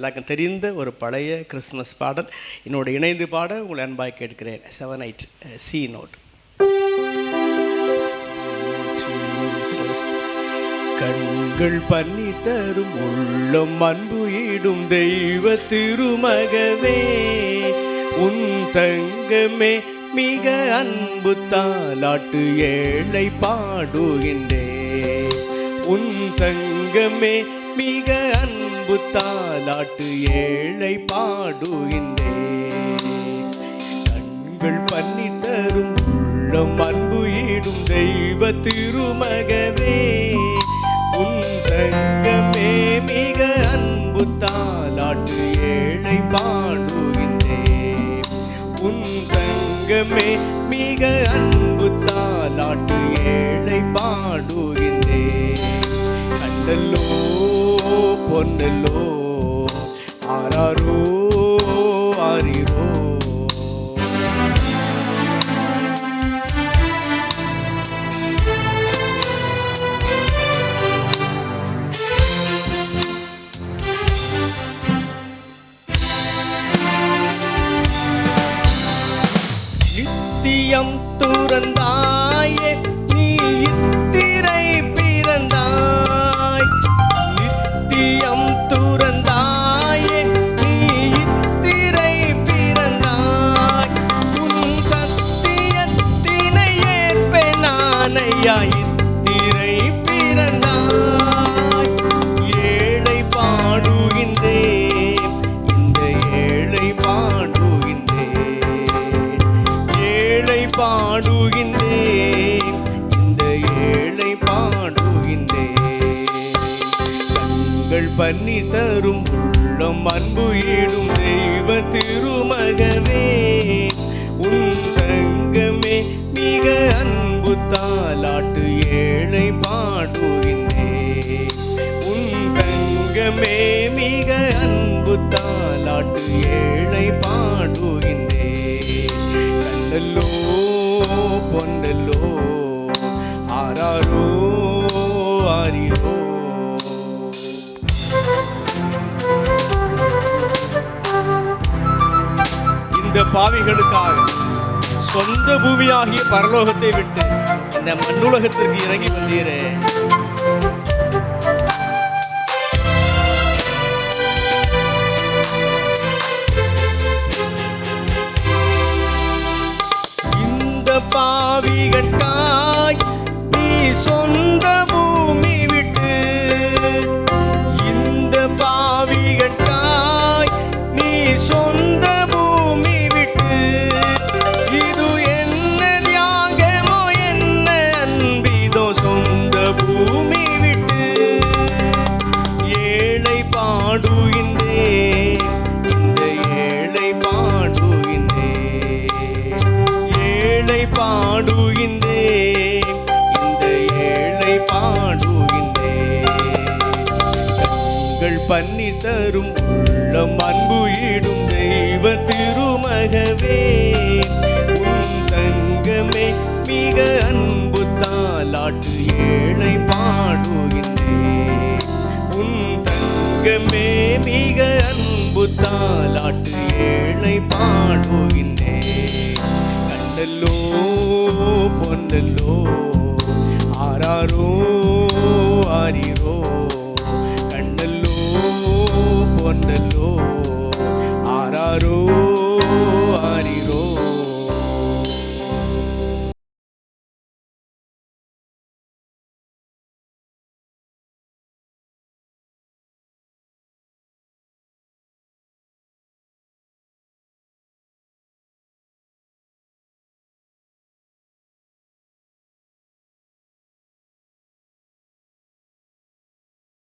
எல்லாருக்கும் தெரிந்த ஒரு பழைய கிறிஸ்மஸ் பாடல். என்னோட இணைந்து பாட உங்களை அன்பாய் கேட்கிறேன். செவன் எயிட் சி நோட் கண்கள் பண்ணி தரும் உள்ளம் அன்பு ஈடும் தெய்வ திருமகவே உன் தங்கமே மிக அன்பு தாலாட்டு ஏழை பாடுகின்றே. உன் தங்கமே மிக அன்பு தாலாட்டு ஏழை பாடுகின்றே. கண்கள் பண்ணி தரும் உள்ளம் அன்பு ஈடும் தெய்வ திருமகவே உன் தங்கமே மிக அன்பு தாலாட்டு ஏழை பாடுகின்றே. உன் தங்கமே மிக அன்பு தாலாட்டு ஏழை பாடுகின்றே. கண்டல்லோ பொன்னல்லோ ஆராரோ ஆரிரோ நித்தியம் துறந்தாயே கண்கள் பண்ணி தரும். உள்ளம் அன்பு ஈடும் தெய்வ திருமகவே உன் தங்கமே மிக அன்பு தாலாட்டு ஏழை பாடுகின்றே. உன் தங்கமே இந்த பாவிகளுக்காக சொந்த பூமியாகிய பரலோகத்தை விட்டு இந்த மண்ணுலகத்திற்கு இறங்கி வந்தீரே. இந்த பாடுகின்றேன். இந்த ஏழை பாடுகின்றேன். கண்கள் பண்ணி தரும் உள்ளம் அன்பு இடும் தெய்வ திருமகவே. உன் தங்கமே மிக அன்பு தாலாட்டு ஏழை பாடுகின்றேன். உன் தங்கமே மிக அன்பு தாலாட்டு ஏழை பாடுகின்றேன். పొన్నెల్లో పొన్నెల్లో ఆరారో ఆరిరో కన్నెల్లో పొన్నెల్లో ఆరారో.